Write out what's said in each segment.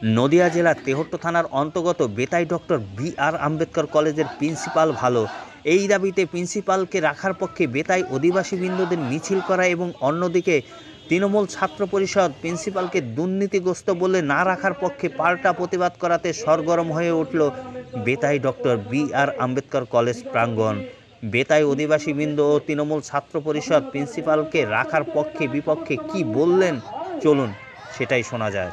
নদিয়া জেলার তেহট্ট থানার অন্তর্গত Betai doctor B R Ambedkar কলেজের প্রিন্সিপাল ভালো। এই দাবিতে প্রিন্সিপালকে রাখার পক্ষে বেতাই অধিবাসী বৃন্দদের মিছিল করা এবং অন্যদিকে তৃণমূল ছাত্র পরিষদ প্রিন্সিপালকে দুর্নীতিগ্রস্ত বলে না রাখার পক্ষে পাল্টা প্রতিবাদ করাতে সরগরম হয়ে উঠল Betai doctor B R Ambedkar college প্রাঙ্গণ। বেতাই অধিবাসী বৃন্দ ও তৃণমূল ছাত্র পরিষদ প্রিন্সিপালকে রাখার পক্ষে বিপক্ষে কি বললেন? চলুন, সেটাই শোনা যায়।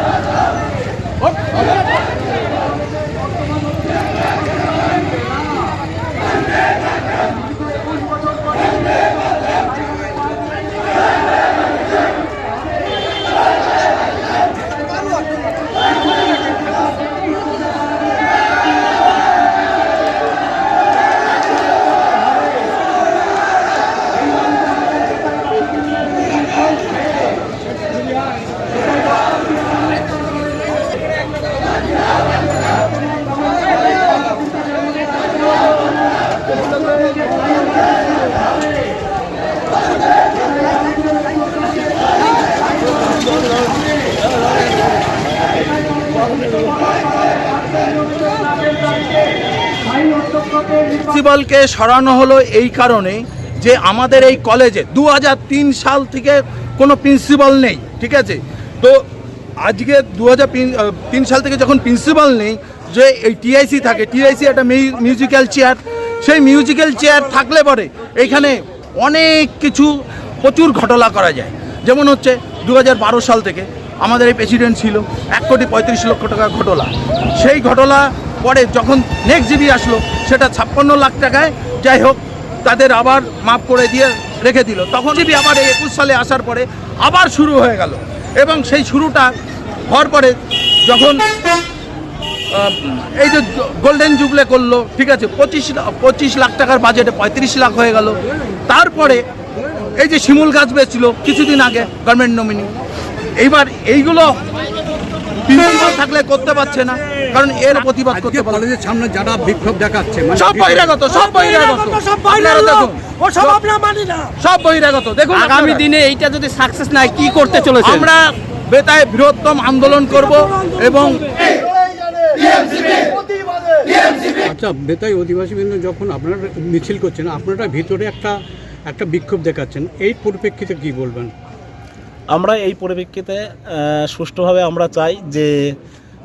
প্রিন্সিপালকে সরানো হলো এই কারণে যে আমাদের এই কলেজে দু হাজার তিন সাল থেকে কোনো প্রিন্সিপাল নেই, ঠিক আছে? তো আজকে দু তিন সাল থেকে যখন প্রিন্সিপাল নেই, যে এই টিআইসি থাকে, টিআইসি একটা মিউজিক্যাল চেয়ার, সেই মিউজিক্যাল চেয়ার থাকলে পরে এখানে অনেক কিছু প্রচুর ঘটনা করা যায়। যেমন হচ্ছে দু হাজার বারো সাল থেকে আমাদের এই প্রেসিডেন্ট ছিল, এক কোটি পঁয়ত্রিশ লক্ষ টাকা ঘটনা সেই ঘটনা পরে যখন নেক্সট জিবি আসলো, সেটা ছাপ্পান্ন লাখ টাকায়, যাই হোক, তাদের আবার মাফ করে দিয়ে রেখে দিল। তখন জিবি আবার এই একুশ সালে আসার পরে আবার শুরু হয়ে গেল। এবং সেই শুরুটা হওয়ার পরে যখন এই যে গোল্ডেন জুবলে করল, ঠিক আছে, পঁচিশ পঁচিশ লাখ টাকার বাজেটে পঁয়ত্রিশ লাখ হয়ে গেল। তারপরে এই যে শিমুল গাছ বেচছিল কিছুদিন আগে গভর্নমেন্ট নমিনি এইবার এইগুলো থাকলে করতে পারছে না। কারণ এর প্রতিবাদ করতে কলেজের সামনে যারা বিক্ষোভ দেখাচ্ছে মানে সব বহিরাগত সব বহিরাগত সব দেখুন। ও সব আমরা মানি না। সব বহিরাগত। দেখুন আগামী দিনে এইটা যদি সাকসেস না হয় কি করতে চলেছে আমরা বেতায় বৃহত্তম আন্দোলন করব এবং আচ্ছা বেতাই অধিবাসী বৃন্দ যখন আপনারা মিছিল করছেন আপনারা ভিতরে একটা একটা বিক্ষোভ দেখাচ্ছেন। এই পরিপ্রেক্ষিতে কি বলবেন? আমরা এই পরিপ্রেক্ষিতে সুষ্ঠুভাবে আমরা চাই যে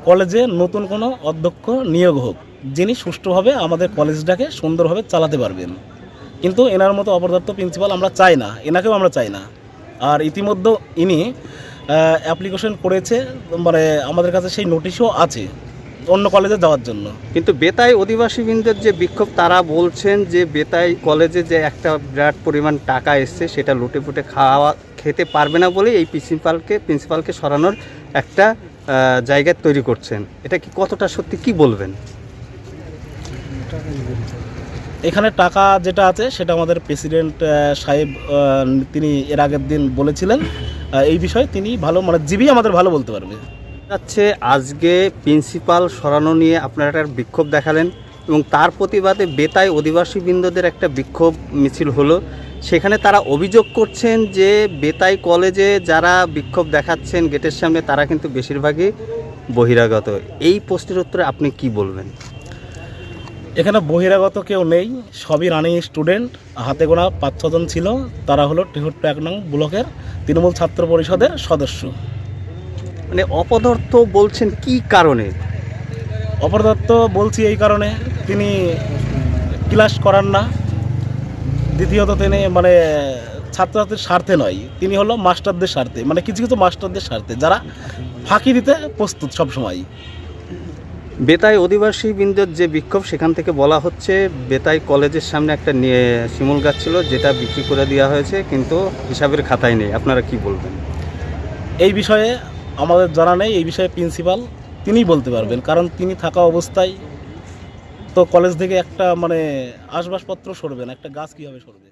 কলেজে নতুন কোনো অধ্যক্ষ নিয়োগ হোক, যিনি সুষ্ঠুভাবে আমাদের কলেজটাকে সুন্দরভাবে চালাতে পারবেন। কিন্তু এনার মতো অপদার্থ প্রিন্সিপাল আমরা চাই না, এনাকেও আমরা চাই না। আর ইতিমধ্যে ইনি অ্যাপ্লিকেশন করেছে মানে আমাদের কাছে সেই নোটিশও আছে, অন্য কলেজে যাওয়ার জন্য। কিন্তু বেতাই অধিবাসীবৃন্দের যে বিক্ষোভ, তারা বলছেন যে বেতাই কলেজে যে একটা বিরাট পরিমাণ টাকা এসছে, সেটা লুটে পুটে খাওয়া, খেতে পারবে না বলে এই প্রিন্সিপালকে প্রিন্সিপালকে সরানোর একটা আহ, জায়গা তৈরি করছেন এটা কি কতটা সত্যি? কি বলবেন? এখানে টাকা যেটা আছে সেটা আমাদের প্রেসিডেন্ট সাহেব তিনি এর আগের দিন বলেছিলেন। এই বিষয়ে তিনি ভালো মানে জীবী আমাদের ভালো বলতে পারবে। যাচ্ছে আজকে প্রিন্সিপাল সরানো নিয়ে আপনারা একটা বিক্ষোভ দেখালেন। এবং তার প্রতিবাদে বেতাই অধিবাসীবৃন্দদের একটা বিক্ষোভ মিছিল হলো। সেখানে তারা অভিযোগ করছেন যে বেতাই কলেজে যারা বিক্ষোভ দেখাচ্ছেন গেটের সামনে তারা কিন্তু বেশিরভাগই বহিরাগত। এই প্রশ্নের উত্তরে আপনি কি বলবেন? এখানে বহিরাগত কেউ নেই সবই রানিং স্টুডেন্ট হাতে গোনা পাঁচ ছজন ছিল তারা হলো টেহট্ট এক নং ব্লকের তৃণমূল ছাত্র পরিষদের সদস্য। মানে অপদার্থ বলছেন কি কারণে? অপর দত্ত বলছি এই কারণে তিনি ক্লাস করান না। দ্বিতীয়ত তিনি মানে ছাত্রছাত্রীর স্বার্থে নয়। তিনি হলো মাস্টারদের স্বার্থে মানে কিছু কিছু মাস্টারদের স্বার্থে যারা ফাঁকি দিতে প্রস্তুত সবসময়। বেতাই অধিবাসী বৃন্দের যে বিক্ষোভ সেখান থেকে বলা হচ্ছে বেতাই কলেজের সামনে একটা নিয়ে শিমুল গাছ ছিল যেটা বিক্রি করে দেওয়া হয়েছে কিন্তু হিসাবের খাতায় নেই। আপনারা কি বলবেন? এই বিষয়ে আমাদের জানা নেই এই বিষয়ে প্রিন্সিপাল তিনিই বলতে পারবেন কারণ তিনি থাকা অবস্থায় তো কলেজ থেকে একটা মানে আসবাসপত্র সরবে না একটা গাছ কীভাবে সরবে?